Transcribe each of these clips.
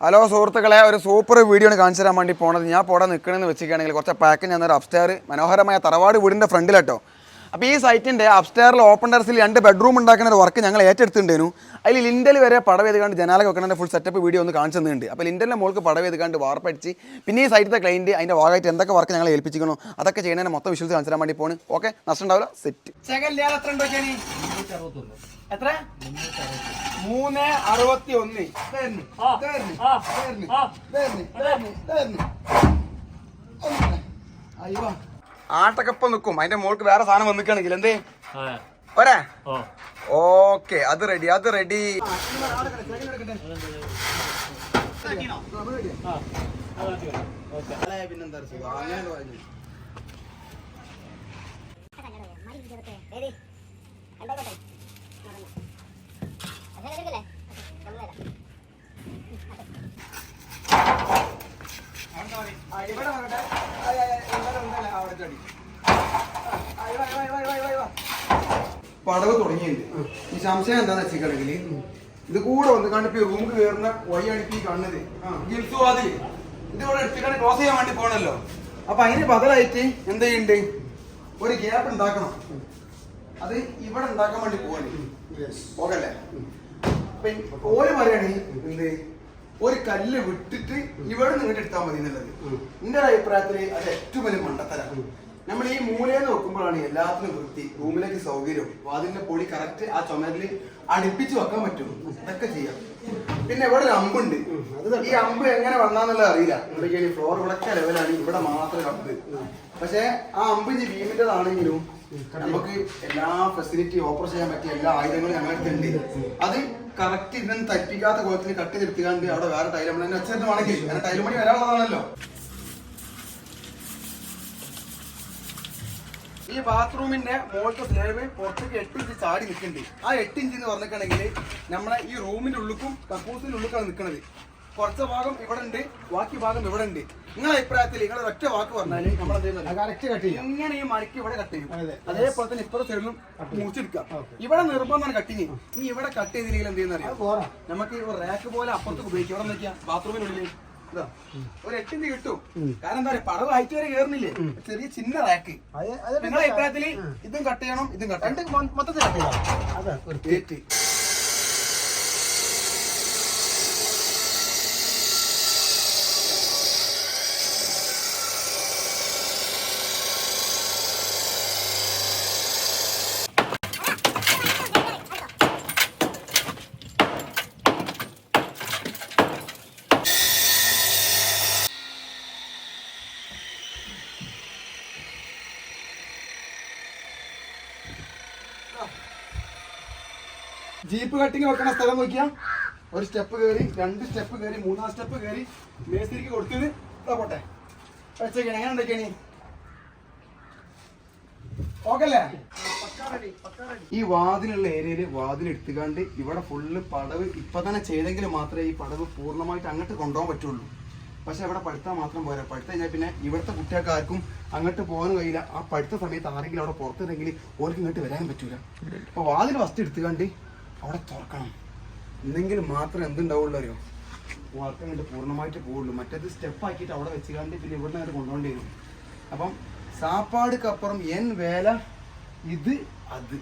Hello സുഹൃത്തുക്കളെ ഒരു super video ആണ് കാണിച്ചു തരാൻ വേണ്ടി പോണത്. ഞാൻ പോടെ നിൽക്കണമെന്ന് വെച്ചിരിക്കുകയാണെങ്കിൽ കുറച്ച് പാക്ക് ഞാൻ ഒരു അപ്സ്റ്റെയർ മനോഹരമായ തറവാട് വീടിന്റെ ഫ്രണ്ടിലാട്ടോ അപ്പോൾ ഈ സൈറ്റിന്റെ അപ്സ്റ്റെയറിൽ ഓപ്പൺ ടെറസിൽ രണ്ട് ബെഡ്റൂം ഉണ്ടാക്കുന്ന ഒരു വർക്ക് ഞങ്ങൾ ഏറ്റെടുത്തിട്ടുണ്ടായിരുന്നു. അതിൽ ലിൻഡൽ വരെ പടവ് ചെയ്ത് കണ്ട് ജനാല വെക്കണ ഫുൾ സെറ്റപ്പ് വീഡിയോ ഒന്ന് കാണിച്ചു തന്നിട്ടുണ്ട്. അപ്പോൾ ലിൻഡലിന്റെ മോൾക്ക് പടവ് ചെയ്ത് കണ്ട് വാർപ്പടിച്ച് പിന്നെ ഈ സൈറ്റിലെ ക്ലൈന്റ് അതിന്റെ ഭാഗമായിട്ട് എന്തൊക്കെ വർക്ക് ഞങ്ങൾ ഏൽപ്പിച്ചിരിക്കണോ അതൊക്കെ ചെയ്യുന്നതിന് മൊത്തം വിശ്വസിച്ച് കാണിച്ചു തരാൻ വേണ്ടി പോണ്. ഓക്കെ നഷ്ടം ഉണ്ടാവില്ല? സെറ്റ് എത്ര? മൂന്ന് അറുപത്തി ഒന്ന്. അയ്യോ. ആട്ടക്കപ്പം നിക്കും അതിന്റെ മോൾക്ക് വേറെ സാധനം വന്നിക്കാണെങ്കിൽ എന്തേ? ഒരേ? ഓക്കെ അത് റെഡി അത് റെഡി പിന്നെന്താ അങ്ങനെ പറഞ്ഞു. ഇവിടെ ഉണ്ടല്ലേ, ഇവാ. പടവ് തുടങ്ങിയിട്ടുണ്ട് ഈ സംശയം എന്താന്ന് വെച്ചിട്ടുണ്ടെങ്കിൽ ഇത് കൂടെ വന്ന് കണ്ടിപ്പോ റൂം കയറുന്ന വഴി ഇപ്പൊ ഈ കണ്ണത് ഗിൽസു ഇത് ഇവിടെ എടുത്തിട്ട് ക്ലോസ് ചെയ്യാൻ വേണ്ടി പോകണല്ലോ അപ്പൊ അതിന് ബദലായിട്ട് എന്ത് ചെയ്യണ്ട്? ഒരു ഗ്യാപ്പ് ഉണ്ടാക്കണം. അത് ഇവിടെ ഉണ്ടാക്കാൻ വേണ്ടി പോകണ്ടേ ഓക്കെ അല്ലേ അപ്പൊ ഓര് പറയാണ് എന്ത്? ഒരു കല്ല് വിട്ടിട്ട് ഇവിടെ നിന്ന് ഇങ്ങോട്ട് എടുത്താൽ മതി എന്നുള്ളത്. എന്റെ അഭിപ്രായത്തിൽ അത് ഏറ്റവും വലിയ മണ്ടത്തരാണ് നമ്മൾ ഈ മൂലയെ നോക്കുമ്പോഴാണ് എല്ലാത്തിനും വൃത്തി റൂമിലേക്ക് സൗകര്യം വാതിലിന്റെ പൊളി കറക്റ്റ് ആ ചുമരിൽ അടുപ്പിച്ച് വെക്കാൻ പറ്റും. അതൊക്കെ ചെയ്യാം. പിന്നെ ഇവിടെ ഒരു അമ്പുണ്ട്. ഈ അമ്പ് എങ്ങനെ വന്നാന്നുള്ളത് അറിയില്ല. ഇവിടെ ഫ്ലോർ ഇവിടൊക്കെ ലെവലാണ് ഇവിടെ മാത്രം അമ്പ്. പക്ഷെ ആ അമ്പ് ഇനി ഭീമിന്റെതാണെങ്കിലും നമുക്ക് എല്ലാ ഫെസിലിറ്റി ഓപ്പർ ചെയ്യാൻ പറ്റിയ എല്ലാ ആയുധങ്ങളും ഞങ്ങളുടെ ഉണ്ട് അത് കറക്റ്റ് ഇതിന് തരിപ്പിക്കാത്ത കോലത്തിൽ കട്ട് ചെയ്തെടുത്തുകൊണ്ട് അവിടെ വേറെ ടൈലമണി തന്നെ വെച്ചിട്ട് വേണമെങ്കിൽ അങ്ങനെ ടൈലമണി വരാനുള്ളതാണല്ലോ. ഈ ബാത്റൂമിന്റെ മുകളിലത്തെ സ്ലേവ് പുറത്തേക്ക് എട്ട് ഇഞ്ച് ചാടി നിൽക്കുന്നുണ്ട്. ആ എട്ട് ഇഞ്ച് എന്ന് പറഞ്ഞിട്ടുണ്ടെങ്കിൽ നമ്മളെ ഈ റൂമിന്റെ ഉള്ളിക്കും കക്കൂസിന്റെ ഉള്ളിക്കാണ് നിൽക്കുന്നത് കുറച്ച് ഭാഗം ഇവിടെ ഉണ്ട് ബാക്കി ഭാഗം ഇവിടെ ഉണ്ട് നിങ്ങളുടെ അഭിപ്രായത്തിൽ നിങ്ങൾ ഒറ്റ വാക്ക് പറഞ്ഞാൽ ഇങ്ങനെ ഈ മരക്ക് ഇവിടെ കട്ട് ചെയ്യും. അതേപോലെ തന്നെ ഇപ്പുറത്തെ സൈഡിലും മുറിച്ചെടുക്കാം. ഇവിടെ നിർബന്ധമാണ് കട്ടിങ് ഈ ഇവിടെ കട്ട് ചെയ്തില്ലെങ്കിൽ എന്ത് ചെയ്യുന്ന നമുക്ക് റാക്ക് പോലെ അപ്പുറത്ത് ഉപയോഗിക്കാം. ഇവിടെ നോക്കിയാ ബാത്റൂമിനുള്ളിൽ ഒരു എട്ടിന് കിട്ടും. കാരണം എന്താ പറയാ പടവ് ഹൈറ്റ് വരെ കയറുന്നില്ലേ ചെറിയ ചിന്ന റാക്ക് നിങ്ങളുടെ അഭിപ്രായത്തിൽ ഇതും കട്ട് ചെയ്യണം ഇതും കട്ട് ചെയ്യണം. മൊത്തത്തിൽ കട്ട് ചെയ്യണം ഏറ്റ്. ജീപ്പ് കട്ടിങ് വെക്കണ സ്ഥലം നോക്കിയാ. ഒരു സ്റ്റെപ്പ് കയറി രണ്ട് സ്റ്റെപ്പ് കയറി മൂന്നാം സ്റ്റെപ്പ് കയറി മേസ്തിരിക്ക് കൊടുത്തത് ഇതാ പോട്ടെ. വെച്ചേക്കണേ എങ്ങനെ ഉണ്ടാക്കിയാണ് ഓക്കല്ലേ? ഈ വാതിലുള്ള ഏരിയയിൽ വാതിൽ എടുത്തുകാണ്ട് ഇവിടെ ഫുള്ള് പടവ് ഇപ്പൊ തന്നെ ചെയ്തെങ്കിൽ മാത്രമേ ഈ പടവ് പൂർണമായിട്ട് അങ്ങോട്ട് കൊണ്ടുപോകാൻ പറ്റുള്ളൂ. പക്ഷെ ഇവിടെ പഠിത്തം മാത്രം പോരാ. പഠിത്തം കഴിഞ്ഞാൽ പിന്നെ ഇവിടുത്തെ കുട്ടികൾക്ക് ആർക്കും അങ്ങോട്ട് പോകാൻ കഴിയില്ല. ആ പഠിത്ത സമയത്ത് ആരെങ്കിലും അവിടെ പുറത്തിറങ്ങി ഓർക്ക് ഇങ്ങോട്ട് വരാൻ പറ്റൂല. അപ്പൊ വാതിൽ ഫസ്റ്റ് എടുത്തുകാണ്ട് അവിടെ തുറക്കണം. എന്നെങ്കിൽ മാത്രം എന്തുണ്ടാവുള്ളൂ അറിയോ വർക്ക് അങ്ങോട്ട് പൂർണമായിട്ട് പോവുള്ളൂ. മറ്റേത് സ്റ്റെപ്പ് ആക്കിയിട്ട് അവിടെ വെച്ചുകാണ്ട് പിന്നെ ഇവിടെ നിന്ന് കൊണ്ടുപോകേണ്ടി വരും അപ്പം സാപ്പാടുക്കപ്പുറം എൻ വേല ഇത് അത്.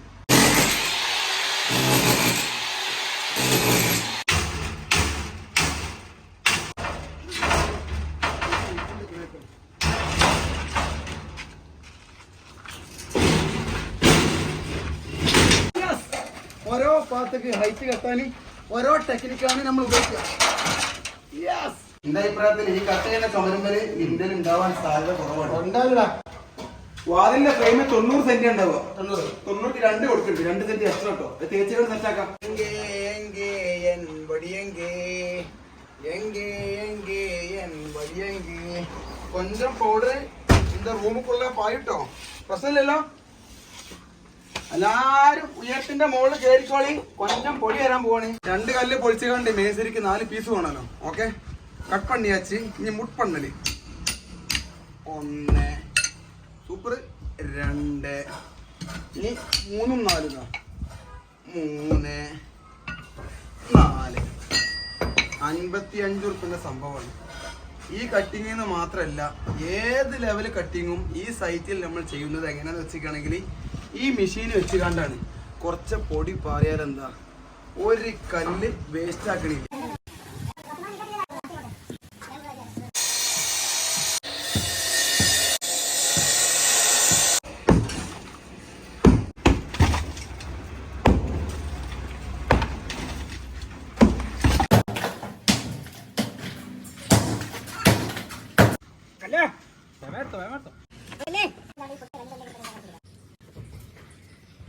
ഭാഗത്തേക്ക് ഹൈറ്റ് കത്താൻ ഓരോ ടെക്നിക്കാണ് നമ്മൾ ഉപയോഗിക്കുക. എന്റെ അഭിപ്രായത്തിൽ ഈ കട്ട് ചെയ്യുന്ന ചുമരുമ്പൽ ഉണ്ടാവാൻ സാധ്യത കുറവാണ്. വാതിലിന്റെ ഫ്രെയിമിൽ തൊണ്ണൂറ് സെന്റ് ഉണ്ടാവുക. തൊണ്ണൂറ്റി രണ്ട് കൊടുക്കുന്നുണ്ട് രണ്ട് സെന്റ് എക്സ്ട്രാ കേട്ടോ തേച്ചുകൊണ്ട് സെറ്റാക്കാം കൊഞ്ചം പൗഡർ എന്റെ റൂമുക്കുള്ള പായിട്ടോ പ്രശ്നമില്ലല്ലോ? എല്ലാരും ഉയരത്തിന്റെ മുകളിൽ കയറിക്കോളി. കൊഞ്ചം പൊടി വരാൻ പോവാണ്. രണ്ട് കല്ല് പൊളിച്ചു കണ്ട് മേസരിക്ക് നാല് പീസ് വേണമല്ലോ. ഓക്കെ കട്ട് പണിയാച്ച് ഇനി മുട്ടണ്ണൽ ഒന്ന്. സൂപ്പർ രണ്ട്. ഇനി മൂന്നും നാലും. മൂന്ന്. നാല്. അൻപത്തി അഞ്ച് ഉറുപ്പിന്റെ സംഭവമാണ്. ഈ കട്ടിങ്ങിൽ നിന്ന് മാത്രമല്ല ഏത് ലെവൽ കട്ടിങ്ങും ഈ സൈറ്റിൽ നമ്മൾ ചെയ്യുന്നത് എങ്ങനെയാന്ന് വെച്ചിട്ടാണെങ്കിൽ ഈ മെഷീൻ വെച്ച് കണ്ടാണ് കുറച്ച് പൊടി പാറിയാൽ എന്താ? ഒരു കല്ല് വേസ്റ്റ് ആക്കണില്ല.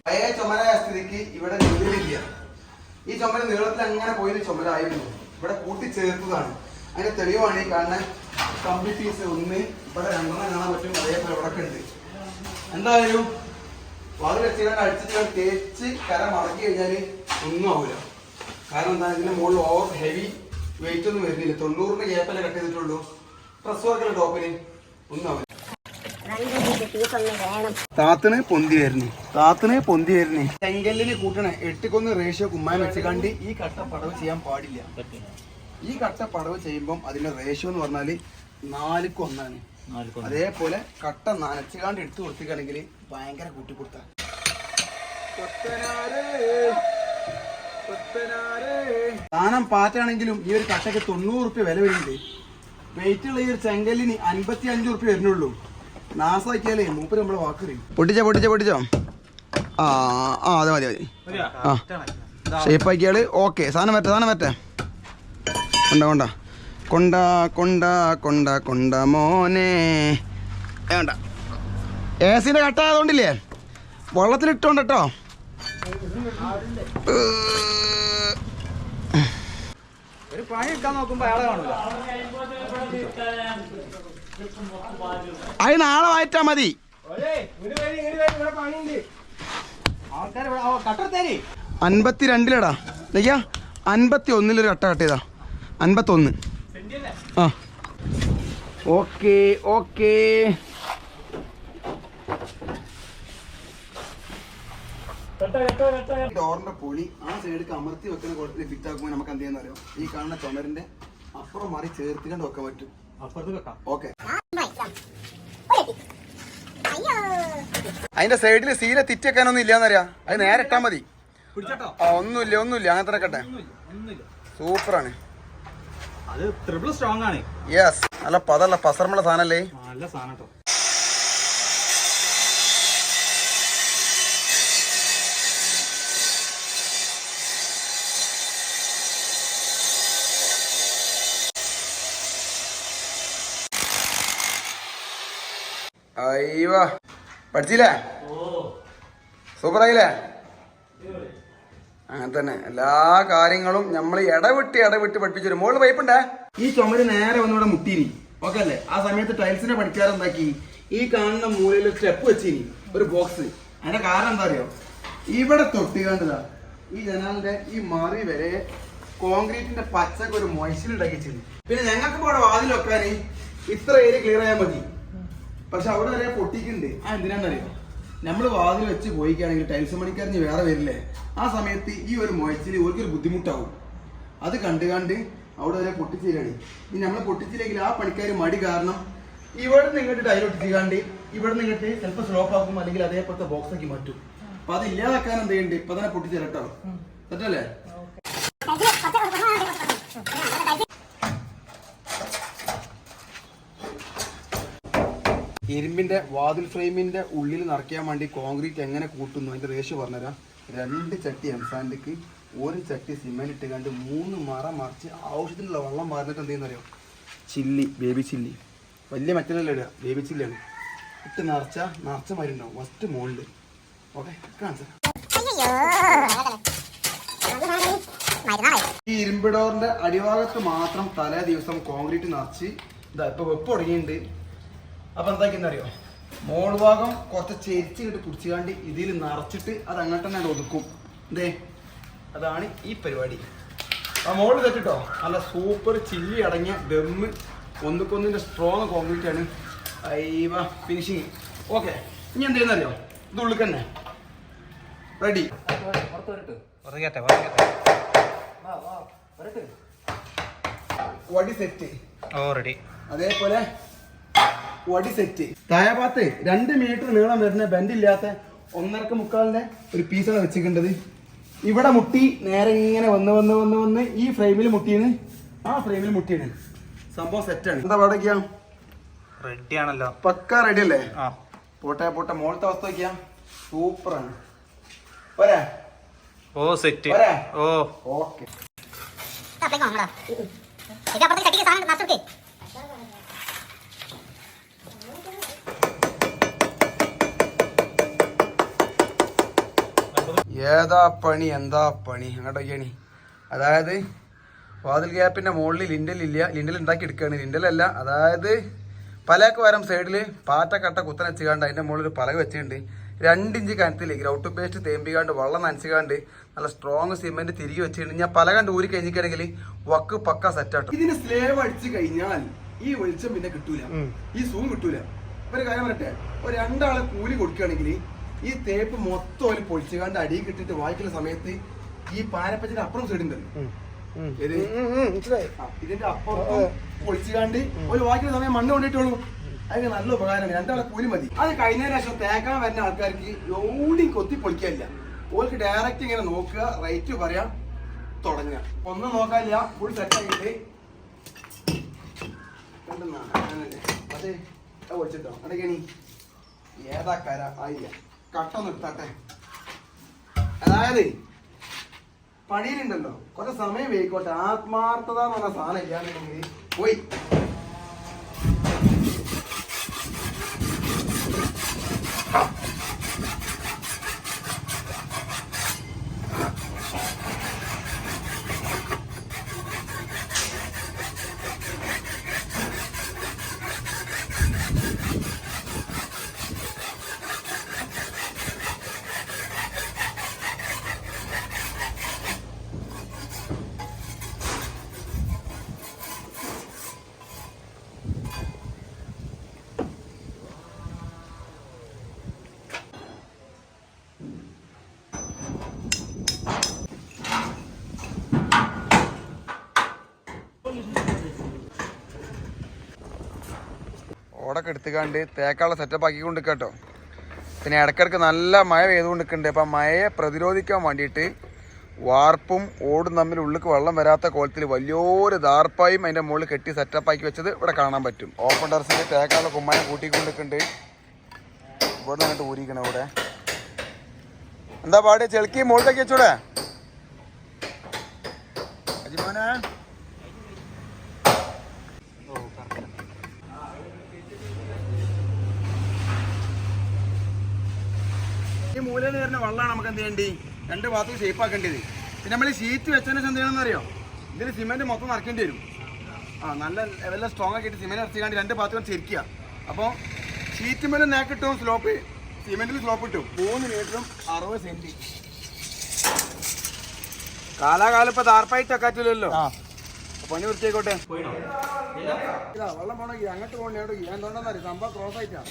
പഴയ ചുമരായ സ്ഥിതിക്ക് ഇവിടെ നീളില്ല ഈ ചുമര നീളത്തിൽ അങ്ങനെ പോയൊരു ചുമരായിരുന്നു ഇവിടെ കൂട്ടിച്ചേർത്തതാണ്. അതിന്റെ തെളിവാണ് ഈ കാണുന്ന കമ്പി പീസ് ഒന്ന് ഇവിടെ രണ്ടെണ്ണം കാണാൻ പറ്റും അതേപോലെ ഇവിടെ ഉണ്ട്. എന്തായാലും വാതിൽ വെച്ചിട്ട് അടിച്ചിട്ട് തേച്ച് കര മടക്കി കഴിഞ്ഞാൽ ഒന്നും ആവില്ല കാരണം എന്താ ഇതിന്റെ മുകളിൽ ഓവർ ഹെവി വെയിറ്റ് ഒന്നും വരുന്നില്ല. തൊണ്ണൂറിന് ഗ്യാപ്പല്ലേ കട്ട് ചെയ്തിട്ടുള്ളൂ. ഡ്രസ് വർക്കിലെ ടോപ്പിന് ഒന്നും ആവില്ല താത്തിന് പൊന്തി വരുന്നേ താത്തിന് പൊന്തി വരുന്നേ ചെങ്കല്ലിന് കൂട്ടണേ. എട്ടിക്കൊന്ന് റേഷ്യോ കുമ്മായം വെച്ച് കണ്ട് ഈ കട്ട പടവ് ചെയ്യാൻ പാടില്ല. ഈ കട്ട പടവ് ചെയ്യുമ്പം അതിന്റെ റേഷ്യോ എന്ന് പറഞ്ഞാൽ നാലുക്ക് ഒന്നാണ് അതേപോലെ കട്ട നനച്ചുകാണ്ട് എടുത്തു കൊടുത്തിക്കാണെങ്കിൽ ഭയങ്കര കൂട്ടിക്കൊടുത്ത സാധനം പാറ്റാണെങ്കിലും ഈ ഒരു കട്ടയ്ക്ക് തൊണ്ണൂറ് റുപ്യ വില വരുന്നുണ്ട്. വെയിറ്റ് ഉള്ള ഈ ഒരു ചെങ്കല്ലിന് അൻപത്തി അഞ്ച് റുപ്യ വരുന്നുള്ളൂ. നാസാക്കിയാലേ മൂപ്പര് നമ്മളെ വാക്കറിയും പൊട്ടിച്ചോ പൊട്ടിച്ചോ പൊട്ടിച്ചോ? ആ ആ അത് മതി മതി. ആ. ഷേപ്പ് ആക്കിയാൽ ഓക്കെ. സാധനം വരട്ടെ സാധനം വരട്ടെ. കൊണ്ട കൊണ്ട. കൊണ്ട കൊണ്ട കൊണ്ട കൊണ്ട മോനെ. വേണ്ട എ സിന്റെ കട്ട ആയതുകൊണ്ടില്ലേ? വെള്ളത്തിലിട്ടോണ്ട് കേട്ടോ ഒരു പണി എടുക്കാൻ നോക്കുമ്പോ അയാളെ കാണൂല. അത് നാളെ വായിച്ചാ മതി. അൻപത്തി രണ്ടിലടാ ലയ്യ അൻപത്തി ഒന്നിലൊരു കട്ട കട്ട് ചെയ്താ. അൻപത്തൊന്ന്. ആ. Okay okay. ഡോറിന്റെ പൊളി ആ സൈഡിലേക്ക് അമർത്തി വെക്കുന്ന കുളത്തിൽ ഫിറ്റ് ആക്കുമ്പോൾ നമുക്ക് എന്ത് ചെയ്യാന്ന് അറിയാം ഈ കാണുന്ന ചുമരിന്റെ അപ്പുറം മാറി ചേർത്തിക്കൊണ്ട് വെക്കാൻ പറ്റും അതിന്റെ സൈഡിൽ സീല തിറ്റക്കാനൊന്നും ഇല്ലാന്നറിയാ. അത് നേരെ ഇട്ടാ മതി. ആ ഒന്നുമില്ല ഒന്നുമില്ല. ഒന്നുമില്ല ഒന്നുമില്ല. സൂപ്പറാണ്. യെസ് നല്ല പതല്ല പസർമുള്ള സാധനല്ലേ? നല്ല സാധനം അയ്യോ പഠിച്ചില്ലേ? സൂപ്പറായില്ലേ? അങ്ങനെ തന്നെ. എല്ലാ കാര്യങ്ങളും നമ്മൾ ഇടവിട്ട് ഇടവിട്ട് പഠിപ്പിച്ചു മുകളിൽ പൈപ്പുണ്ടേ ഈ ചുമര് നേരെ വന്നിവിടെ മുട്ടീനി. ഓക്കെ അല്ലേ? ആ സമയത്ത് ടൈൽസിനെ പഠിക്കാറുണ്ടാക്കി ഈ കാണുന്ന മൂലയിൽ സ്റ്റെപ്പ് വെച്ചിനി ഒരു ബോക്സ് അതിന്റെ കാരണം എന്താ അറിയോ? ഇവിടെ തൊട്ടി കണ്ടതാ ഈ ജനാലിന്റെ ഈ മറി വരെ കോൺക്രീറ്റിന്റെ പച്ചക്ക് ഒരു മൊയ്സിൽ ഉണ്ടാക്കിച്ചിരുന്നു പിന്നെ ഞങ്ങൾക്ക് ഇവിടെ വാതിൽ വെക്കാൻ ഇത്ര ഏരിയ ക്ലിയർ ആയാൽ മതി. പക്ഷെ അവിടെ വരെ പൊട്ടിക്കുന്നുണ്ട് ആ എന്തിനാണെന്നറിയോ? നമ്മൾ വാതിൽ വെച്ച് പോയിക്കുകയാണെങ്കിൽ ടൈൽസ് പണിക്കാരന് വേറെ വരില്ലേ? ആ സമയത്ത് ഈ ഒരു മുഴച്ചിൽ ഒരു ബുദ്ധിമുട്ടാവും. അത് കണ്ട് കണ്ട് അവിടെ വരെ പൊട്ടിച്ചില്ലാണ് ഇനി നമ്മൾ പൊട്ടിച്ചില്ലെങ്കിൽ ആ പണിക്കാർ മടി കാരണം ഇവിടെ നിന്ന് ഇങ്ങോട്ട് ടൈൽ ഒട്ടിച്ചിക്കാണ്ട് ഇവിടെ നിന്ന് ഇങ്ങോട്ട് ചിലപ്പോൾ സ്ലോപ്പ് ആക്കും അല്ലെങ്കിൽ അതേപോലത്തെ ബോക്സ് ആക്കി മാറ്റും. അപ്പൊ അത് ഇല്ലാതാക്കാൻ എന്ത് ചെയ്യുന്നുണ്ട് ഇപ്പൊ തന്നെ പൊട്ടിച്ചിരട്ടോ. തെറ്റല്ലേ? ഇരുമ്പിന്റെ വാതിൽ ഫ്രെയിമിന്റെ ഉള്ളിൽ നിറയ്ക്കാൻ വേണ്ടി കോൺക്രീറ്റ് എങ്ങനെ കൂട്ടുന്നു? അതിന്റെ റേഷ്യോ പറഞ്ഞുതരാം. രണ്ട് ചട്ടി എംസാൻഡിക്ക് ഒരു ചട്ടി സിമെന്റ് ഇട്ട് കണ്ട് മൂന്ന് മറ മറിച്ച് ആവശ്യത്തിനുള്ള വെള്ളം പറഞ്ഞിട്ട് എന്ത് ചെയ്യുന്നറിയോ? Chilli baby chilli. വലിയ മറ്റല്ല ഇടുക? ബേബി ചില്ലിയാണ്. ഇട്ട് നിറച്ച നിറച്ച മാതിരി ഉണ്ടാവും. ഫസ്റ്റ് മോളിൽ ഓക്കെ ഈ ഇരുമ്പിടോറിന്റെ അടിഭാഗത്ത് മാത്രം തലേ ദിവസം കോൺക്രീറ്റ് നിറച്ച് ഇതാ ഇപ്പൊ വെപ്പ് തുടങ്ങിയിട്ടുണ്ട്. അപ്പൊ എന്താക്കിന്നറിയോ മോൾ ഭാഗം കുറച്ച് ചെരിച്ച് കിട്ടി പിടിച്ചുകാണ്ട് ഇതിൽ നിറച്ചിട്ട് അത് അങ്ങോട്ട് തന്നെ ഒതുക്കും. ഇതേ അതാണ് ഈ പരിപാടി. ആ മോൾ തെറ്റിട്ടോ നല്ല സൂപ്പർ ചില്ലി അടങ്ങിയ ദമ്മ്. ഒന്നുക്കൊന്നിന്റെ സ്ട്രോങ് കോൺക്രീറ്റ് ആണ്. അയ്യവ ഫിനിഷിങ് ഓക്കെ ഇനി എന്ത് ചെയ്യുന്നറിയോ ഇത് ഉള്ളിൽ തന്നെ. റെഡി വടി സെറ്റ് ഓ റെഡി അതേപോലെ വടി സെറ്റ് തായപാത്ത് രണ്ട് മീറ്റർ നീളം വരുന്ന ബെൻഡില്ലാത്ത ഒന്നരക്ക് മുക്കാലിന്റെ ഒരു പീസാണ് വെച്ചിട്ടുണ്ടത് ഇവിടെ മുട്ടി നേരെ ഇങ്ങനെ വന്ന് വന്ന് വന്ന് വന്ന് ഈ ഫ്രെയിമിൽ മുട്ടിയാണ് ആ ഫ്രെയിമിൽ മുട്ടിയാണ് സംഭവം സെറ്റാണ് എന്താ പാടൊക്കെയാ റെഡി ആണല്ലോ. പക്ക റെഡി അല്ലേ? ആ. പോട്ടെ പോട്ടെ. മോളത്തെ അവസ്ഥ നോക്കിയാ. സൂപ്പറാണ് പോരാ? ഓ സെറ്റ്? ഓ. ഓക്കെ അപ്പേക്ക് വാങ്ങടാ ഇത് അപ്പുറത്തേക്ക് ചട്ടിക്ക് സാധനം നിറച്ചു ഏതാ പണി എന്താ പണി? അങ്ങോട്ടൊക്കെയാണ് അതായത് വാതിൽ ഗ്യാപ്പിന്റെ മുകളിൽ ലിൻഡൽ ഇല്ല ലിൻഡൽ ഉണ്ടാക്കി എടുക്കുകയാണ്. ലിൻഡലല്ല അതായത് പലക്ക് വരം സൈഡിൽ പാറ്റ കട്ട കുത്തൻ വെച്ചുകാണ്ട് അതിന്റെ മുകളിൽ ഒരു പലക വെച്ചിട്ടുണ്ട്. രണ്ടിഞ്ച് കനത്തിൽ ഗ്രൗട്ട് പേസ്റ്റ് തേമ്പിക്കാണ്ട് വെള്ളം നനച്ചുകാണ്ട് നല്ല സ്ട്രോങ് സിമെന്റ് തിരികെ വെച്ചിട്ടുണ്ട്. ഞാൻ പല കണ്ട് ഊരി കഴിഞ്ഞിട്ടുണ്ടെങ്കിൽ വക്ക് പക്ക സെറ്റ് ആട്ടോ. ഇതിന് സ്ലേവ് അടിച്ചു കഴിഞ്ഞാൽ ഈ വെളിച്ചം പിന്നെ കിട്ടൂല. ഈ സൂം കിട്ടൂല. ഒരു കാര്യം പറയട്ടെ? ഒരു രണ്ടാളെ കൂലി കൊടുക്കുകയാണെങ്കിൽ ഈ തേപ്പ് മൊത്തം ഒരു പൊളിച്ചുകാണ്ട് അടിയിൽ കിട്ടിട്ട് വായിക്കുന്ന സമയത്ത് ഈ പാരപ്പച്ചിന്റെ അപ്പുറം സൈഡ് ഉണ്ടല്ലോ? ആ, ഇതിന്റെ അപ്പുറത്തും പൊളിച്ചുകാണ്ട് ഒരു വായിക്കുന്ന സമയം മണ്ണ് കൊണ്ടിട്ടുള്ളൂ അതിന് നല്ല ഉപകാരമാണ്. രണ്ടാളെ കൂലി മതി. അത് കഴിഞ്ഞ ശേഷം തേക്കാൻ വരുന്ന ആൾക്കാർക്ക് എവിടെയും കൊത്തി പൊളിക്കാനില്ല. ഓൾക്ക് ഡയറക്റ്റ് ഇങ്ങനെ നോക്കുക റൈറ്റ് പറയാ തുടങ്ങുക. ഒന്നും നോക്കാനില്ല. ഫുൾ സെറ്റ് ആക്കിയിട്ട് കണ്ടെന്നാ അതെ അടക്കണി ഏതാ കര ആയില്ല. കട്ട നിർത്താത്ത അതായത് പണിയിലുണ്ടല്ലോ. കുറച്ച് സമയം വേക്കോട്ടെ ആത്മാർത്ഥത എന്ന് പറഞ്ഞ സാധനം ഇല്ലാന്നുണ്ടെങ്കിൽ പോയി. ഓടൊക്കെ എടുത്തുകാണ്ട് തേക്കാനുള്ള സെറ്റപ്പ് ആക്കിക്കൊണ്ട് കേട്ടോ പിന്നെ ഇടയ്ക്കിടയ്ക്ക് നല്ല മഴ പെയ്തുകൊണ്ടിരിക്കുന്നുണ്ട് അപ്പം മഴയെ പ്രതിരോധിക്കാൻ വേണ്ടിയിട്ട് വാർപ്പും ഓടും തമ്മിൽ ഉള്ളിക്ക് വെള്ളം വരാത്ത കോലത്തിൽ വലിയൊരു ദാർപ്പായും അതിന്റെ മുകളിൽ കെട്ടി സെറ്റപ്പ് ആക്കി വെച്ചത് ഇവിടെ കാണാൻ പറ്റും. ഓപ്പൺ ടെറസിൽ തേക്കാനുള്ള കുമ്മായം കൂട്ടിക്കൊണ്ടിരിക്കുന്നുണ്ട് ഇവിടെ നിന്നിട്ട് ഊരിക്കണം ഇവിടെ. എന്താ പാട്? ചെളുക്കി മുകളിലേക്ക് വെച്ചൂടെ? ഈ മൂലയിൽ വരുന്ന വെള്ളമാണ് നമുക്ക് എന്ത് ചെയ്യേണ്ടി? രണ്ട് ഭാഗത്തും ഷേപ്പ് ആക്കേണ്ടത്. പിന്നെ നമ്മൾ ഷീറ്റ് വെച്ചതിന് എന്ത് ചെയ്യണമെന്ന് അറിയോ? ഇതിൽ സിമെന്റ് മൊത്തം നിറക്കേണ്ടി വരും. ആ നല്ല ലെവലിൽ സ്ട്രോങ് ആക്കിയിട്ട് സിമെന്റ് നിറച്ചിക്കാണ്ട് രണ്ട് ഭാഗത്തും ചെരിക്കുക. അപ്പോൾ ഷീറ്റ് മേലെ നേക്കിട്ടും സ്ലോപ്പ് സിമെന്റിൽ സ്ലോപ്പ് കിട്ടും. മൂന്ന് മീറ്ററും അറുപത് സെന്റ് കാലാകാലം ഇപ്പൊ താർപ്പായിട്ട് വെക്കാറ്റില്ലല്ലോ പണി വൃത്തിയായിക്കോട്ടെ. വെള്ളം പോണെങ്കിൽ അങ്ങോട്ട് പോകണ്ടോ തോന്നുന്നറിയാം സംഭവം ക്രോസ് ആയിട്ടാ.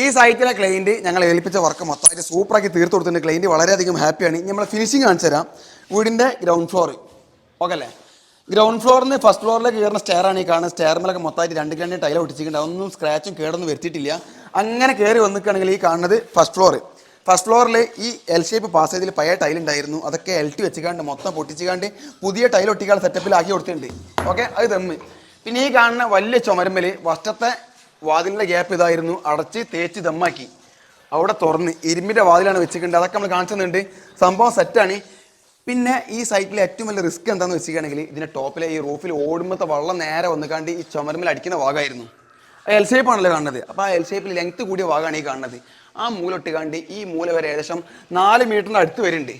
ഈ സൈറ്റിലെ ക്ലൈന്റ് ഞങ്ങൾ ഏൽപ്പിച്ച വർക്ക് മൊത്തമായിട്ട് സൂപ്പറാക്കി തീർത്ത് കൊടുത്തിട്ടുണ്ട്. ക്ലൈന്റ് വളരെയധികം ഹാപ്പിയാണ് ഇനി നമ്മൾ ഫിനിഷിങ് കാണിച്ചു തരാം. വീടിന്റെ ഗ്രൗണ്ട് ഫ്ലോർ ഓക്കെ അല്ലേ? ഗ്രൗണ്ട് ഫ്ലോറിൽ നിന്ന് ഫസ്റ്റ് ഫ്ലോറിലേക്ക് കയറുന്ന സ്റ്റെയറാണ് ഈ കാണുന്നത്. സ്റ്റെയർമേലൊക്കെ മൊത്തമായിട്ട് രണ്ട് രണ്ട് ടൈൽ ഒട്ടിച്ചിട്ടുണ്ട്. അതൊന്നും സ്ക്രാച്ചും കേടൊന്നും വരുത്തിയിട്ടില്ല. അങ്ങനെ കയറി വന്നിക്കുകയാണെങ്കിൽ ഈ കാണുന്നത് ഫസ്റ്റ് ഫ്ലോർ ഫസ്റ്റ് ഫ്ലോറിൽ ഈ എൽ ഷേപ്പ് പാസേജിൽ പഴയ ടൈൽ ഉണ്ടായിരുന്നു. അതൊക്കെ എൽ ടി വെച്ചുകാണ്ട് മൊത്തം പൊട്ടിച്ചുകാണ്ട് പുതിയ ടൈൽ ഒട്ടിക്കാൻ സെറ്റപ്പിലാക്കി കൊടുത്തിട്ടുണ്ട്. ഓക്കെ അത് തെമ്മ്. പിന്നെ ഈ കാണുന്ന വലിയ ചുമരമ്മൽ വസ്റ്റത്തെ വാതിലിന്റെ ഗ്യാപ്പ് ഇതായിരുന്നു. അടച്ച് തേച്ച് ദമ്മാക്കി. അവിടെ തുറന്ന് ഇരുമ്പിന്റെ വാതിലാണ് വെച്ചിട്ടുണ്ട് അതൊക്കെ നമ്മൾ കാണിച്ചുണ്ട് സംഭവം സെറ്റാണ് പിന്നെ ഈ സൈറ്റിലെ ഏറ്റവും വലിയ റിസ്ക് എന്താണെന്ന് വെച്ചിട്ടുണ്ടെങ്കിൽ ഇതിന്റെ ടോപ്പിലെ ഈ റൂഫിൽ ഓടുമ്പോഴത്തെ വെള്ളം നേരെ വന്നുകാണ്ട് ഈ ചുമരമ്മൽ അടിക്കുന്ന വാഗായിരുന്നു എൽ ഷേപ്പ് ആണല്ലോ കാണുന്നത്. അപ്പോൾ ആ എൽ ഷേപ്പിൽ ലെങ്ത് കൂടിയ വാഗാണ് ഈ കാണുന്നത്. ആ മൂലൊട്ട് കണ്ട് ഈ മൂല വരെ ഏകദേശം നാല് മീറ്ററിന്റെ അടുത്ത് വരുന്നുണ്ട്.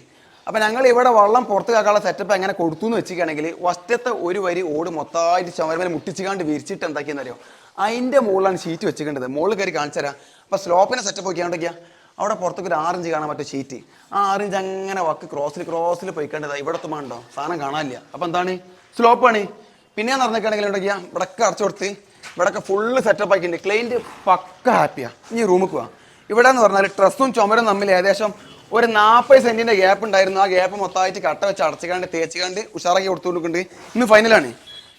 അപ്പം ഞങ്ങൾ ഇവിടെ വള്ളം പുറത്ത് കാക്കാനുള്ള സെറ്റപ്പ് എങ്ങനെ കൊടുത്തു എന്ന് വെച്ചിട്ടുണ്ടെങ്കിൽ വസ്റ്റത്തെ ഒരു വരി ഓട് മൊത്തമായിട്ട് ചുമരമേൽ മുട്ടിച്ചുകാണ്ട് വിരിച്ചിട്ട് എന്താക്കിയെന്നറിയോ അതിന്റെ മുകളിലാണ് ഷീറ്റ് വെച്ചിട്ടുണ്ടത് മുകളിൽ കയറി കാണിച്ചു തരാം അപ്പോൾ സ്ലോപ്പിനെ സെറ്റപ്പ് നോക്കിയാണ്ടൊക്കെയാ അവിടെ പുറത്തേക്ക് ഒരു ആറിഞ്ച് കാണാൻ പറ്റും ഷീറ്റ് ആ ആറിഞ്ച് അങ്ങനെ വക്ക് ക്രോസിൽ ക്രോസിൽ പോയിക്കേണ്ടത്. ഇവിടെ എത്തുമ്പോണ്ടോ സാധനം കാണാനില്ല. അപ്പോൾ എന്താണ്? സ്ലോപ്പാണ് പിന്നെ നടന്നിട്ടാണെങ്കിൽ ഉണ്ടെങ്കിൽ ഇവിടെയൊക്കെ അടച്ചു കൊടുത്ത് ഇവിടെയൊക്കെ ഫുള്ള് സെറ്റപ്പ് ആക്കിയിട്ടുണ്ട്. ക്ലൈന്റ് പക്ക ഹാപ്പിയാണ് ഇനി റൂമിൽ പോവാം ഇവിടെ എന്ന് പറഞ്ഞാൽ ഡ്രസ്സും ചുമരും തമ്മിൽ ഏകദേശം ഒരു നാൽപ്പത് സെന്റിന്റെ ഗ്യാപ്പ് ഉണ്ടായിരുന്നു. ആ ഗ്യാപ്പ് മൊത്തമായിട്ട് കട്ട വെച്ച് അടച്ചുകാണ്ട് തേച്ചുകാണ്ട് ഉഷാറാക്കി കൊടുത്തു കൊടുക്കുന്നുണ്ട് ഇന്ന് ഫൈനലാണ്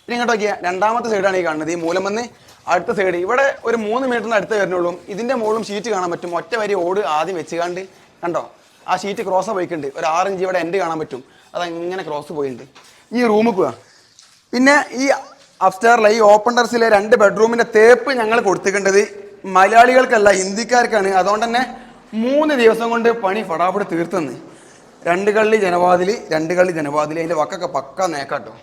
ഇനി ഇങ്ങോട്ട് നോക്കിയാൽ രണ്ടാമത്തെ സൈഡാണ് ഈ കാണുന്നത്. ഈ മൂലം വന്ന് അടുത്ത സൈഡ് ഇവിടെ ഒരു മൂന്ന് മീറ്ററിന് അടുത്ത് വരുന്നുള്ളൂ. ഇതിന്റെ മുകളിലും ഷീറ്റ് കാണാൻ പറ്റും. ഒറ്റ വരി ഓട് ആദ്യം വെച്ചുകാണ്ട് കണ്ടോ? ആ ഷീറ്റ് ക്രോസ് പോയിട്ടുണ്ട്. ഒരു ആറ് ഇഞ്ച് ഇവിടെ എൻഡ് കാണാൻ പറ്റും. അതങ്ങനെ ക്രോസ് പോയിട്ടുണ്ട്. ഈ റൂമ് പോവാ. പിന്നെ ഈ അപ്സ്റ്റാറിലെ ഈ ഓപ്പൺ ടെറസിലെ രണ്ട് ബെഡ്റൂമിന്റെ തേപ്പ് ഞങ്ങൾ കൊടുത്തിക്കേണ്ടത് മലയാളികൾക്കല്ല ഹിന്ദിക്കാർക്കാണ്. അതുകൊണ്ട് തന്നെ മൂന്ന് ദിവസം കൊണ്ട് പണി ഫടാഫട് തീർത്തെന്ന് രണ്ട് കള്ളി ജനവാതിൽ രണ്ട് കള്ളി ജനവാതിൽ അതിന്റെ വക്കൊക്കെ പക്ക നേക്കാട്ടോ.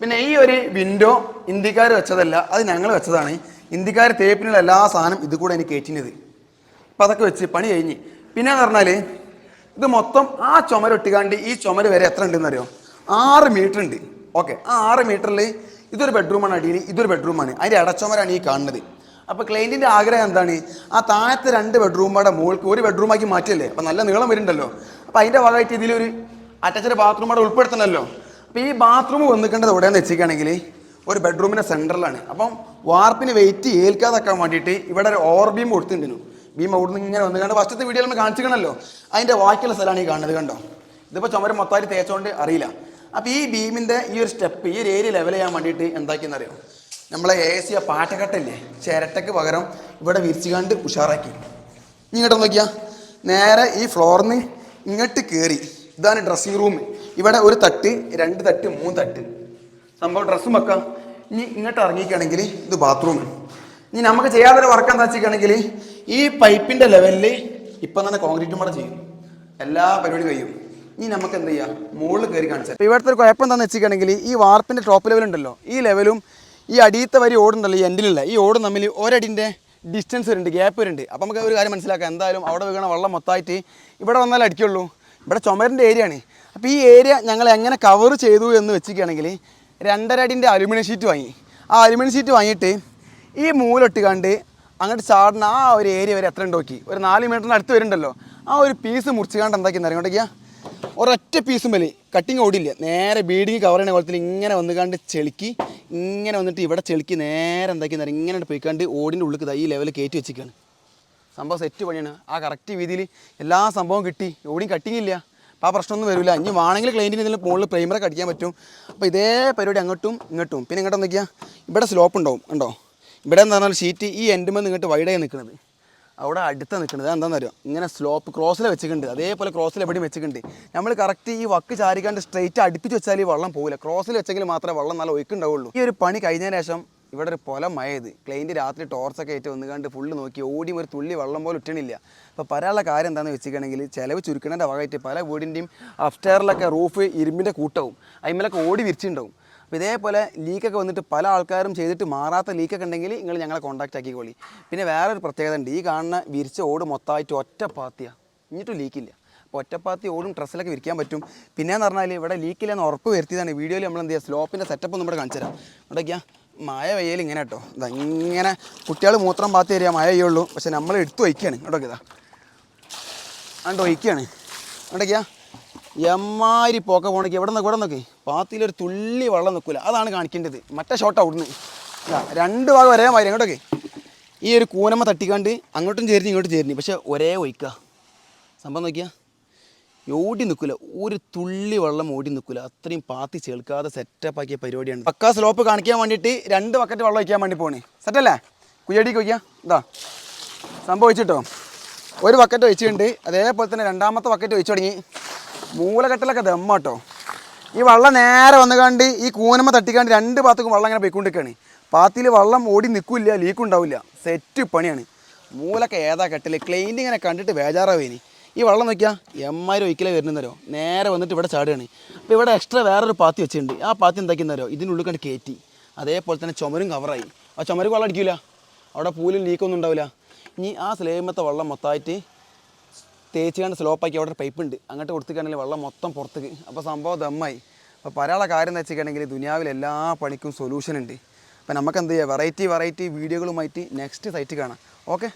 പിന്നെ ഈ ഒരു വിൻഡോ ഇന്ത്യക്കാർ വെച്ചതല്ല അത് ഞങ്ങൾ വെച്ചതാണ്. ഇന്ത്യക്കാർ തേപ്പിനുള്ള എല്ലാ സാധനം ഇത് കൂടെ എനിക്ക് കയറ്റിനത് അപ്പം അതൊക്കെ വെച്ച് പണി കഴിഞ്ഞ്. പിന്നെ എന്ന് പറഞ്ഞാൽ ഇത് മൊത്തം ആ ചുമര ഒട്ടിക്കാണ്ട് ഈ ചുമര് വരെ എത്ര ഉണ്ടെന്ന് അറിയോ? ആറ് മീറ്റർ ഉണ്ട്. ഓക്കെ ആ ആറ് മീറ്ററിൽ ഇതൊരു ബെഡ്റൂമാണ് അടിയിൽ ഇതൊരു ബെഡ്റൂമാണ് അതിന്റെ ഇടച്ചുമരാണ് ഈ കാണുന്നത്. അപ്പോൾ ക്ലൈന്റിന്റെ ആഗ്രഹം എന്താണ്? ആ താഴത്തെ രണ്ട് ബെഡ്റൂമുടെ മുകൾക്ക് ഒരു ബെഡ്റൂമാക്കി മാറ്റിയല്ലേ? അപ്പം നല്ല നീളം വരുന്നുണ്ടല്ലോ. അപ്പോൾ അതിന്റെ ഭാഗമായിട്ട് ഇതിലൊരു അറ്റാച്ച്ഡ് ബാത്റൂം അവിടെ ഉൾപ്പെടുത്തണമല്ലോ. ഈ ബാത്റൂം വന്നിക്കേണ്ടത് എവിടെയാണെന്ന് വെച്ചിരിക്കുകയാണെങ്കിൽ ഒരു ബെഡ്റൂമിന്റെ സെന്ററിലാണ് അപ്പം വാർപ്പിന് വെയിറ്റ് ഏൽക്കാതാക്കാൻ വേണ്ടിയിട്ട് ഇവിടെ ഒരു ഓവർ ബീം കൊടുത്തിട്ടുണ്ടായിരുന്നു ബീം അവിടുന്ന് ഇങ്ങനെ വന്ന് കണ്ട് ഫസ്റ്റത്തെ വീഡിയോ നമ്മൾ കാണിച്ചിക്കണല്ലോ അതിന്റെ ബാക്കിയുള്ള സ്ഥലമാണ് ഈ കാണുന്നത് കണ്ടോ? ഇതിപ്പോൾ ചുമര് മൊത്തമായിട്ട് തേച്ചുകൊണ്ട് അറിയില്ല. അപ്പോൾ ഈ ബീമിന്റെ ഈ ഒരു സ്റ്റെപ്പ് ഈ ഒരു ഏരിയ ലെവൽ ചെയ്യാൻ വേണ്ടിയിട്ട് എന്താക്കിയെന്നറിയോ നമ്മളെ എ സി പാറ്റക്കെട്ടില്ലേ ചിരട്ടയ്ക്ക് പകരം ഇവിടെ വിരിച്ചു കണ്ട് ഉഷാറാക്കി. ഇങ്ങോട്ട് നോക്കിയാൽ നേരെ ഈ ഫ്ലോറിന് ഇങ്ങോട്ട് കയറി ഇതാണ് ഡ്രസ്സിങ് റൂം ഇവിടെ ഒരു തട്ട് രണ്ട് തട്ട് മൂന്ന് തട്ട്. സംഭവം ഡ്രസ്സും വെക്കാം. ഇനി ഇങ്ങോട്ട് ഇറങ്ങിക്കുകയാണെങ്കിൽ ഇത് ബാത്റൂം ഇനി നമുക്ക് ചെയ്യാത്തൊരു വർക്ക് എന്താ വെച്ചിരിക്കുകയാണെങ്കിൽ ഈ പൈപ്പിന്റെ ലെവലിൽ ഇപ്പം തന്നെ കോൺക്രീറ്റും കൂടെ ചെയ്യും. എല്ലാ പരിപാടി കഴിയും. ഇനി നമുക്ക് എന്ത് ചെയ്യാം? മുകളിൽ കയറി കാണിച്ചാൽ ഇവിടുത്തെ ഒരു കുഴപ്പം എന്താണെന്ന് വെച്ചിരിക്കുകയാണെങ്കിൽ ഈ വാർപ്പിന്റെ ടോപ്പ് ലെവൽ ഉണ്ടല്ലോ. ഈ ലെവലും ഈ അടിയത്തെ വരി ഓടുണ്ടല്ലോ ഈ എൻഡിലുള്ള ഈ ഓടും തമ്മിൽ ഒരടിന്റെ ഡിസ്റ്റൻസ് വരുന്നുണ്ട് ഗ്യാപ്പ് വരുന്നുണ്ട്. അപ്പോൾ നമുക്ക് ഒരു കാര്യം മനസ്സിലാക്കാം. എന്തായാലും അവിടെ വീണ വെള്ളം മൊത്തമായിട്ട് ഇവിടെ വന്നാലേ അടിക്കുള്ളൂ. ഇവിടെ ചുമരിന്റെ ഏരിയയാണ് അപ്പോൾ ഈ ഏരിയ ഞങ്ങൾ എങ്ങനെ കവർ ചെയ്തു എന്ന് വെച്ചിരിക്കുകയാണെങ്കിൽ രണ്ടര അടിന്റെ അലുമിനിയം ഷീറ്റ് വാങ്ങി. ആ അലുമിനിയം ഷീറ്റ് വാങ്ങിയിട്ട് ഈ മൂലൊട്ട് കണ്ട് അങ്ങോട്ട് ചാടുന്ന ആ ഒരു ഏരിയ വരെ എത്ര ഉണ്ടോക്കി ഒരു നാല് മീറ്ററിന്റെ അടുത്ത് വരുന്നുണ്ടല്ലോ. ആ ഒരു പീസ് മുറിച്ചുകാണ്ട് എന്താക്കിയെന്ന് അറിയാം? ഒരൊറ്റ പീസും വലി കട്ടിങ് ഓടില്ല നേരെ ബീഡിങ് കവർ ചെയ്യുന്ന കുളത്തിൽ ഇങ്ങനെ വന്ന് കണ്ട് ചെളുക്കി ഇങ്ങനെ വന്നിട്ട് ഇവിടെ ചെളുക്കി നേരെ എന്താക്കിയെന്ന് അറിയാം? ഇങ്ങനെ പോയി കണ്ട് ഓടിന്റെ ഉള്ളിൽ ഈ ലെവൽ കയറ്റി വെച്ചിരിക്കുകയാണ് സംഭവം സെറ്റ് പണിയാണ്. ആ കറക്റ്റ് രീതിയിൽ എല്ലാ സംഭവവും കിട്ടി. ഓടിയും കട്ടിങ് ഇല്ല. അപ്പോൾ ആ പ്രശ്നമൊന്നും വരില്ല. ഇനി വേണമെങ്കിൽ ക്ലൈന്റിന് ഇതിൽ മുകളിൽ പ്രൈമറൊക്കെ അടിക്കാൻ പറ്റും. അപ്പോൾ ഇതേ പരിപാടി അങ്ങോട്ടും ഇങ്ങോട്ടും. പിന്നെ ഇങ്ങോട്ട് നോക്കിയാൽ ഇവിടെ സ്ലോപ്പ് ഉണ്ടാവും. ഉണ്ടോ ഇവിടെ എന്താ പറഞ്ഞാൽ ഷീറ്റ് ഈ എൻഡുമെന്ന് ഇങ്ങോട്ട് വൈഡായി നിൽക്കുന്നത് അവിടെ അടുത്ത് നിൽക്കുന്നത് എന്താണെന്ന് അറിയാം? ഇങ്ങനെ സ്ലോപ്പ് ക്രോസിൽ വെച്ചിട്ടുണ്ട്. അതേപോലെ ക്രോസിൽ എവിടെയും വെച്ചിട്ടുണ്ട്. നമ്മൾ കറക്റ്റ് ഈ വക്ക് ചാരിക്കാണ്ട് സ്ട്രെയിറ്റ് അടുപ്പിച്ച് വെച്ചാൽ ഈ വെള്ളം പോകില്ല ക്രോസിൽ വെച്ചെങ്കിൽ മാത്രമേ വെള്ളം നല്ല ഒഴുക്കുണ്ടാവുള്ളൂ ഈ ഒരു പണി കഴിഞ്ഞതിന് ശേഷം ഇവിടെ ഒരു പൊല മയത് ക്ലൈന്റ് രാത്രി ടോർച്ചൊക്കെ ആയിട്ട് വന്ന് കണ്ട് ഫുള്ള് നോക്കി. ഓടി ഒരു തുള്ളി വെള്ളം പോലും ഇട്ടണില്ല. അപ്പോൾ പറയാനുള്ള കാര്യം എന്താണെന്ന് വെച്ചിട്ടുണ്ടെങ്കിൽ ചിലവ് ചുരുക്കണേന്റെ ഭാഗമായിട്ട് പല വീടിന്റെയും അപ്സ്റ്റെയറിലൊക്കെ റൂഫ് ഇരുമ്പിന്റെ കൂട്ടവും അതിന്മേലൊക്കെ ഓടി വിരിച്ചിട്ടുണ്ടാവും അപ്പോൾ ഇതേപോലെ ലീക്കൊക്കെ വന്നിട്ട് പല ആൾക്കാരും ചെയ്തിട്ട് മാറാത്ത ലീക്കൊക്കെ ഉണ്ടെങ്കിൽ നിങ്ങൾ ഞങ്ങളെ കോൺടാക്റ്റ് ആക്കിക്കോളി. പിന്നെ വേറെ ഒരു പ്രത്യേകത ഉണ്ട്. ഈ കാണുന്ന വിരിച്ച ഓട് മൊത്തമായിട്ട് ഒറ്റ എന്നിട്ടും ലീക്കില്ല അപ്പോൾ ഒറ്റപ്പാത്തി ഓടും ഡ്രസ്സിലൊക്കെ വിരിക്കാൻ പറ്റും. പിന്നെയെന്ന് പറഞ്ഞാൽ ഇവിടെ ലീക്കില്ലെന്ന് ഉറപ്പ് വരുത്തിയതാണ്. വീഡിയോയിൽ നമ്മൾ എന്ത് ചെയ്യുക സ്ലോപ്പിന്റെ സെറ്റപ്പ് ഇവിടെ കാണിച്ചു തരാം ഇവിടേക്കാ മഴ പെയ്യൽ ഇങ്ങനെ കേട്ടോ. ഇതങ്ങനെ കുട്ടികൾ മൂത്രം പാത്തി തരിക മഴ വെയ്യുള്ളൂ പക്ഷെ നമ്മൾ എടുത്ത് വയ്ക്കുകയാണ് കേട്ടോ ഇതാ? കണ്ടോ ഒഴിക്കുകയാണ് കണ്ടൊക്കെയാ? എമ്മാരി പോക്ക പോണക്ക് എവിടെ നിന്ന് ഇവിടെ നോക്കി. പാത്തിയിലൊരു തുള്ളി വെള്ളം നിൽക്കില്ല അതാണ് കാണിക്കേണ്ടത്. മറ്റേ ഷോട്ട് അവിടുന്ന്. രണ്ട് ഭാഗം ഒരേ മാതിരി. അങ്ങോട്ടൊക്കെ ഈ ഒരു കൂനമ്മ തട്ടിക്കാണ്ട് അങ്ങോട്ടും ചേരുന്നു ഇങ്ങോട്ടും ചേരുന്നു പക്ഷെ ഒരേ ഒഴിക്കുക സംഭവം നോക്കിയാ? ഓടി നിൽക്കില്ല ഒരു തുള്ളി വെള്ളം ഓടി നിൽക്കില്ല അത്രയും പാത്തി ചേർക്കാതെ സെറ്റപ്പ് ആക്കിയ പരിപാടിയാണ് പക്കാ സ്ലോപ്പ് കാണിക്കാൻ വേണ്ടിയിട്ട് രണ്ട് ബക്കറ്റ് വെള്ളം വയ്ക്കാൻ വേണ്ടി പോണേ. സെറ്റല്ലേ കുയ്യടിക്ക് വയ്ക്കാം ഇതാ. സംഭവിച്ചിട്ടോ? ഒരു ബക്കറ്റ് വെച്ചിട്ടുണ്ട് അതേപോലെ തന്നെ രണ്ടാമത്തെ ബക്കറ്റ് ഒഴിച്ചു തുടങ്ങി. മൂലകെട്ടിലൊക്കെ ദമ്മാട്ടോ ഈ വെള്ളം നേരെ വന്നുകാണ്ട് ഈ കൂനമ്മ തട്ടിക്കാണ്ട് രണ്ട് ഭാഗത്തേക്കും വെള്ളം ഇങ്ങനെ പോയിക്കൊണ്ടിരിക്കുകയാണ് പാത്തിയിൽ വെള്ളം ഓടി നിൽക്കില്ല ലീക്ക് ഉണ്ടാവില്ല. സെറ്റ് പണിയാണ്. മൂലൊക്കെ ഏതാ കെട്ടില്ല ക്ലൈന്റ് ഇങ്ങനെ കണ്ടിട്ട് ബേജാറാവേനി. ഈ വെള്ളം നോക്കിയാൽ എമ്മായിരം ഒരിക്കലേ വരുന്നതരോ നേരെ വന്നിട്ട് ഇവിടെ ചാടുകയാണ്. അപ്പോൾ ഇവിടെ എക്സ്ട്രാ വേറൊരു പാത്തി വെച്ചിട്ടുണ്ട്. ആ പാത്തി എന്താക്കുന്നതരോ ഇതിനുള്ളിൽ കണ്ട് കയറ്റി അതേപോലെ തന്നെ ചുമരും കവറായി ആ ചുമരും വെള്ളം അടിക്കില്ല അവിടെ പൂലും ലീക്കൊന്നും ഉണ്ടാവില്ല. ഇനി ആ സ്ലേമത്തെ വെള്ളം മൊത്തമായിട്ട് തേച്ച് കണ്ട് സ്ലോപ്പാക്കി അവിടെ പൈപ്പ് ഉണ്ട്. അങ്ങോട്ട് കൊടുത്തിക്കാണെങ്കിൽ വെള്ളം മൊത്തം പുറത്തേക്ക്. അപ്പോൾ സംഭവം ദമ്മായി. അപ്പോൾ പരാളെ കാര്യം എന്ന് വെച്ചിട്ടുണ്ടെങ്കിൽ ദുനിയാവിൽ എല്ലാ പണിക്കും സൊല്യൂഷൻ ഉണ്ട്. അപ്പോൾ നമുക്ക് എന്ത് ചെയ്യുക വെറൈറ്റി വെറൈറ്റി വീഡിയോകളുമായിട്ട് നെക്സ്റ്റ് സൈറ്റ് കാണാം. ഓക്കെ